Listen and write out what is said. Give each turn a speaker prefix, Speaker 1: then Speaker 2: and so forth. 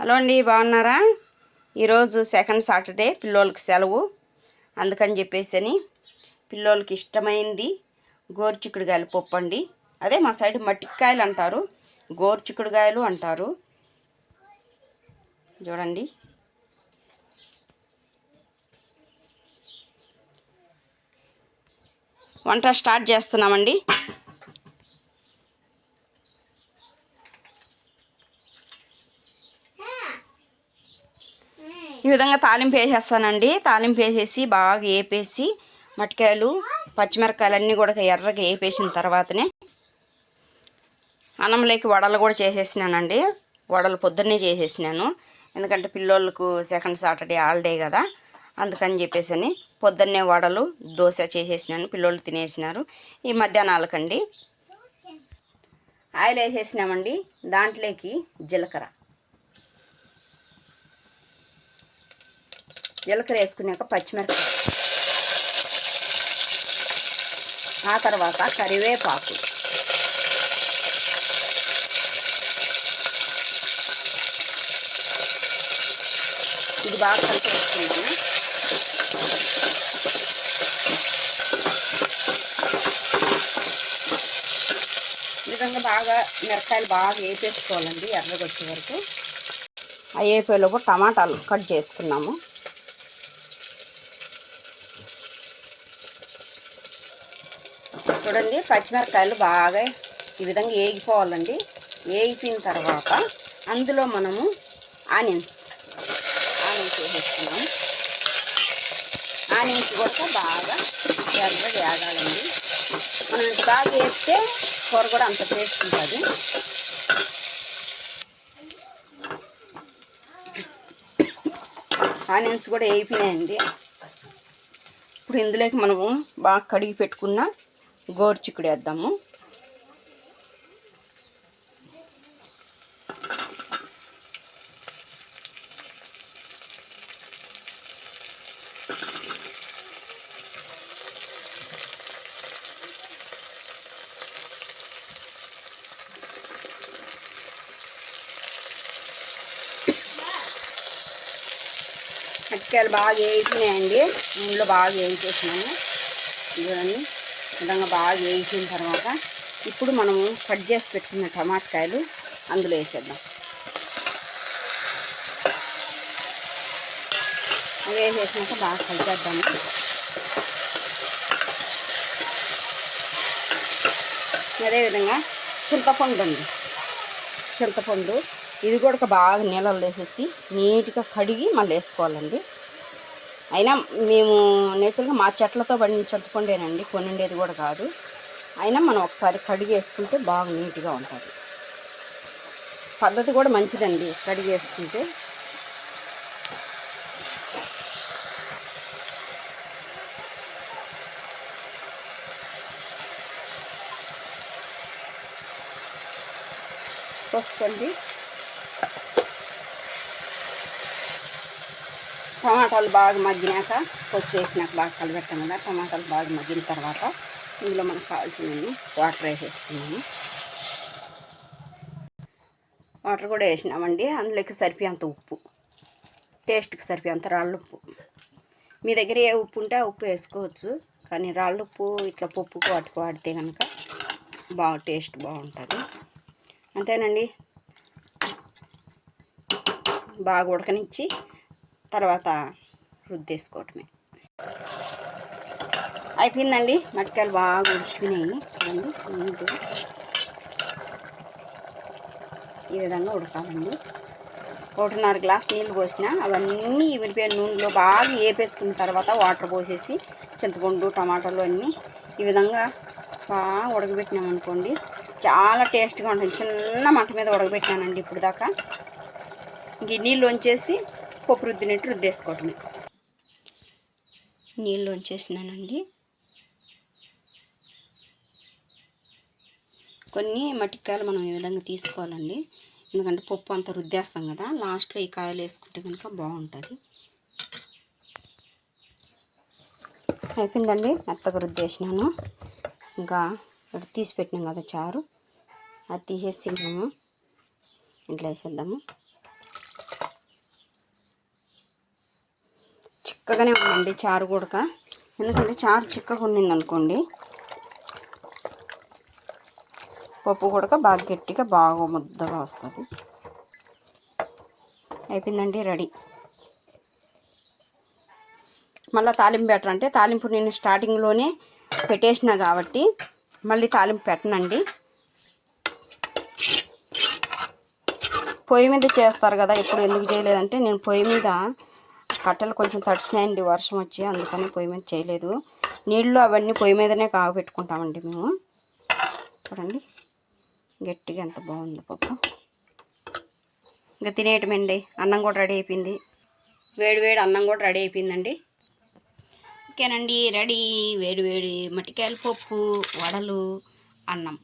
Speaker 1: Hello అండి బాగున్నారా? ఈరోజు సెకండ్ సాటర్డే పిల్లోళ్ళకి సెలవు. అందుకని చెప్పేసి అని పిల్లోళ్ళకి ఇష్టమైంది గోరుచిక్కుడుకాయలు పప్పు అండి. అదే మా సైడ్ మట్టికాయలు అంటారు గోరుచిక్కుడుకాయలు అంటారు. చూడండి. వంట స్టార్ట్ చేస్తున్నామండి. విధంగా తాలింపు వేసేస్తానండి. తాలింపు వేసేసి బాగా వేపేసి మట్టికాయలు పచ్చిమిరపకాయలు అన్నీ కూడా ఎర్రగా వేపేసిన తర్వాతనే అన్నంలోకి వడలు కూడా చేసేసినానండి. వడలు పొద్దున్నే చేసేసినాను. ఎందుకంటే పిల్లోళ్ళకు సెకండ్ సాటర్డే హాలిడే కదా. అందుకని చెప్పేసి అని పొద్దున్నే వడలు దోశ చేసేసినాను. పిల్లోళ్ళు తినేసినారు. ఈ మధ్యాహ్నాలకండి. ఆయిల్ వేసేసినామండి. దాంట్లోకి జీలకర్ర. జీలకర్ర వేసుకున్నాక పచ్చిమిరపకాయ. ఆ తర్వాత కరివేపాకు. ఇది బాగా కలిపేసుకున్నాను విధంగా బాగా మిరకాయలు బాగా వేపేసుకోవాలండి ఎర్రగొచ్చే వరకు. ఆ వేపేలోపు టమాటాలు కట్ చేసుకున్నాము. చూడండి పచ్చిమిరపకాయలు బాగా ఈ విధంగా వేగిపోవాలండి వేగిపోయిన తర్వాత అందులో మనము ఆనియన్స్ ఆనియన్స్ వేసేస్తున్నాం. ఆనియన్స్ కూడా బాగా ఎర్రగా వేగాలండి. మనం ఇంత బాగా వేస్తే కూర కూడా అంత టేస్ట్ ఉంటుంది. ఆనియన్స్ కూడా వేగిపోయినాయండి ఇప్పుడు ఇందులోకి మనము బాగా కడిగి పెట్టుకున్న గోరుచిక్కుడు వేద్దాము. మిరపకాయలు బాగా వేసినాయండి నూనెలో బాగా వేయించేసినాము. ఇవన్నీ విధంగా బాగా వేసిన తర్వాత ఇప్పుడు మనము కట్ చేసి పెట్టుకున్న టమాటకాయలు అందులో వేసేద్దాం. అవి వేసేసినాక బాగా కలిపేద్దాము. అదేవిధంగా చింతపండు ఉంది చింతపండు ఇది కూడా బాగా నీళ్ళలో వేసేసి నీట్గా కడిగి మళ్ళీ వేసుకోవాలండి. అయినా మేము నేచురల్గా మా చెట్లతో పండిన చింతపండేనండి కొనుండేది కూడా కాదు. అయినా మనం ఒకసారి కడిగేసుకుంటే బాగా నీట్గా ఉంటుంది. పద్ధతి కూడా మంచిదండి కడిగేసుకుంటే. వేసుకుంటే టమాటాలు బాగా మగ్గినాక పసుపు వేసినాక బాగా కలిపెట్టాం కదా టమాటాలు బాగా మగ్గిన తర్వాత ఇందులో మనకు కావాల్సినవి వాటర్ వేసేసుకున్నాము. వాటర్ కూడా వేసినామండి అందులోకి సరిపోయేంత ఉప్పు టేస్ట్కి సరిపోయేంత రాళ్ళ ఉప్పు. మీ దగ్గర ఏ ఉప్పు ఉంటే ఆ ఉప్పు వేసుకోవచ్చు కానీ రాళ్ళ ఉప్పు ఇట్లా పప్పుకు వాటికి వాడితే కనుక బాగా టేస్ట్ బాగుంటుంది. అంతేనండి. బాగా ఉడకనిచ్చి తర్వాత రుద్దేసుకోవటమే. అయిపోయిందండి. మట్టికాయలు బాగా ఉడిచిపోయినాయి చూడండి నీట్గా ఈ విధంగా ఉడకాలండి. ఒకటిన్నర గ్లాస్ నీళ్ళు పోసిన అవన్నీ విడిపోయిన నూనెలో బాగా వేపేసుకున్న తర్వాత వాటర్ పోసేసి చింతపండు టమాటాలు అన్నీ ఈ విధంగా బాగా ఉడకబెట్టినాం అనుకోండి. చాలా టేస్ట్గా ఉంటుంది. చిన్న మంట మీద ఉడకబెట్టినానండి ఇప్పుడు దాకా ఇంక నీళ్ళు వంచేసి పప్పు రుద్దినట్టు రుద్దేసుకోవటమే. నీళ్ళు వంచేసినానండి కొన్ని మట్టికాయలు మనం ఈ విధంగా తీసుకోవాలండి. ఎందుకంటే పప్పు అంతా రుద్దేస్తాం కదా లాస్ట్లో ఈ కాయలు వేసుకుంటే కనుక బాగుంటుంది. అయిపోయిందండి మెత్తగా రుద్దేసినాను. ఇంకా ఇక్కడ తీసి పెట్టినాం కదా చారు. అది తీసేసి మేము ఇంట్లో వేసేద్దాము. చిక్కగానే ఉందండి చారు కూడా ఎందుకంటే చారు చిక్కగా ఉండింది అనుకోండి పప్పు కూడా బాగా గట్టిగా బాగా ముద్దగా వస్తుంది. అయిపోయిందండి రెడీ. మళ్ళీ తాలింపు పెట్టరు అంటే తాలింపు నేను స్టార్టింగ్లోనే పెట్టేసిన కాబట్టి మళ్ళీ తాలింపు పెట్టనండి. పొయ్యి మీద చేస్తారు కదా ఇప్పుడు ఎందుకు చేయలేదంటే నేను పొయ్యి మీద కట్టెలు కొంచెం తడిసినాయండి వర్షం వచ్చి అందుకని పొయ్యి మీద చేయలేదు. నీళ్ళు అవన్నీ పొయ్యి మీదనే కాగబెట్టుకుంటామండి మేము. చూడండి గట్టిగా ఎంత బాగుంది పప్పు ఇంకా తినేయటమండి అన్నం కూడా రెడీ అయిపోయింది. వేడి వేడి అన్నం కూడా రెడీ అయిపోయిందండి. ఓకేనండి రెడీ. వేడి వేడి మటికాయల పప్పు వడలు అన్నం.